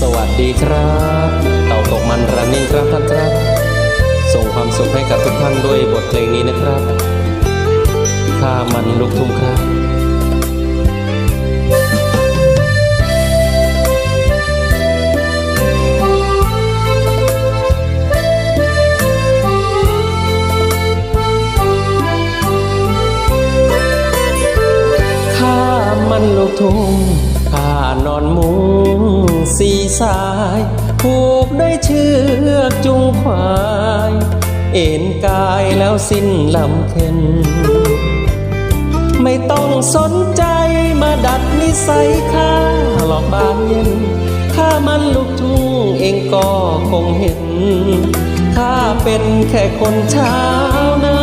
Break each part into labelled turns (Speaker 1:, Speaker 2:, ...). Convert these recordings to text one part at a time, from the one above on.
Speaker 1: สวัสดีครับ เต่าตกมันรันนิ่งครับท่านครับ ส่งความสุขให้กับทุกท่านด้วยบทเพลงนี้นะครับข้ามันลูกทุ่งครับข้ามันลูกทุ่ง สีสายผูกด้วยเชือกจุงควาย เอ็นกายแล้วสิ้นลำเค็นไม่ต้องสนใจมาดัดนิสัยข้าหลอกบานเย็นข้ามันลูกทุ่งเองก็คงเห็นข้าเป็นแค่คนชานา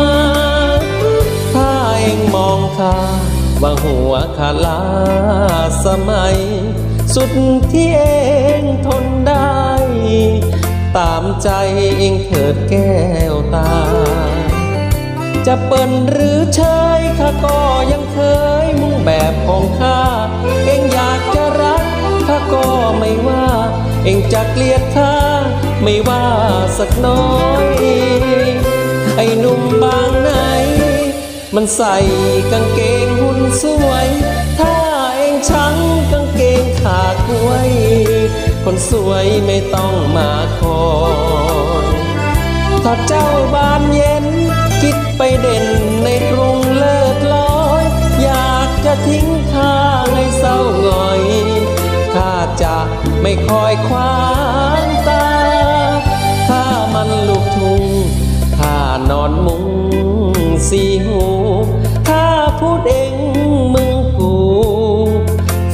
Speaker 1: ถ้าเองมองข้าว่าหัวขาลาสมัย สุดที่เองทนได้ ตามใจเองเถิดแก้วตา จะเปิ้นหรือเชยข้าก็ยังเคยมุ่งแบบของข้า เองอยากจะรักข้าก็ไม่ว่า เองจะเกลียดข้าไม่ว่าสักน้อย ไอ้หนุ่มบางไหน มันใส่กางเกง วย คนสวยไม่ต้องมาคอยถ้าเจ้าบานเย็น คิดไปเด่นในกรุงเลิศลอย อยากจะทิ้งข้าให้เศร้าหงอยข้าจะไม่คอยควางตาข้ามันลูกทุ่งข้านอนมุงสีหู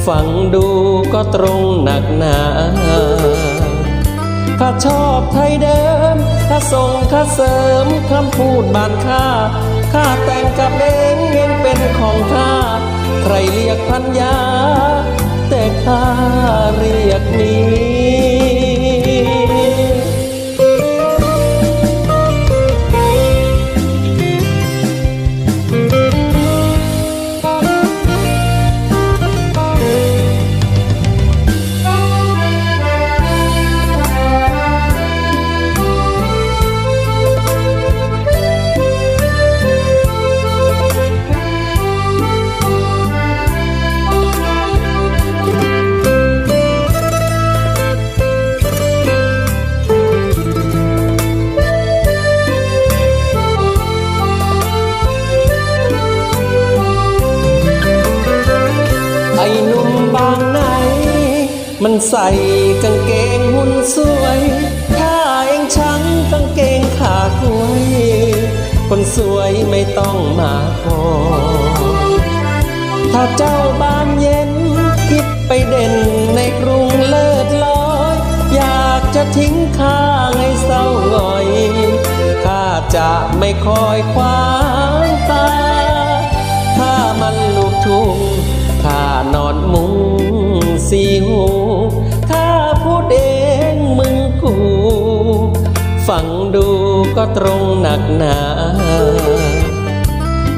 Speaker 1: ฟังดูก็ตรงหนักหนาข้าชอบไทยเดิมข้าส่งข้าเสริมคำพูดบานข้าข้าแต่งกับเองเองเป็นของข้า ใครเรียกพันยา แต่ข้าเรียกนี้ มันใส่กางเกงหุ่นสวย ถ้าเองชังกางเกงขาดวย คนสวยไม่ต้องมาคอถ้าเจ้าบานเย็น คิดไปเด่นในกรุงเลิศลอย อยากจะทิ้งข้าให้เศร้าหงอยข้าจะไม่คอยคว้างตาข้ามันลูกทุ่ง ฟังดูก็ตรงหนักหนา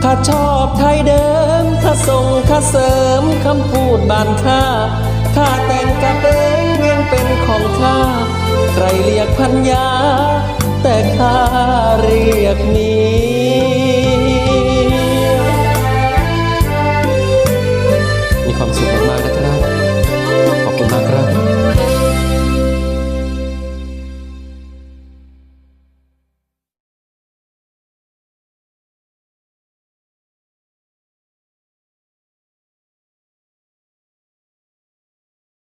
Speaker 1: ข้าชอบไทยเดิมข้าส่งข้าเสริมคำพูดบานข้าข้าแต่งกับเองยังเป็นของข้า ใครเรียกพัญญา แต่ข้าเรียกนี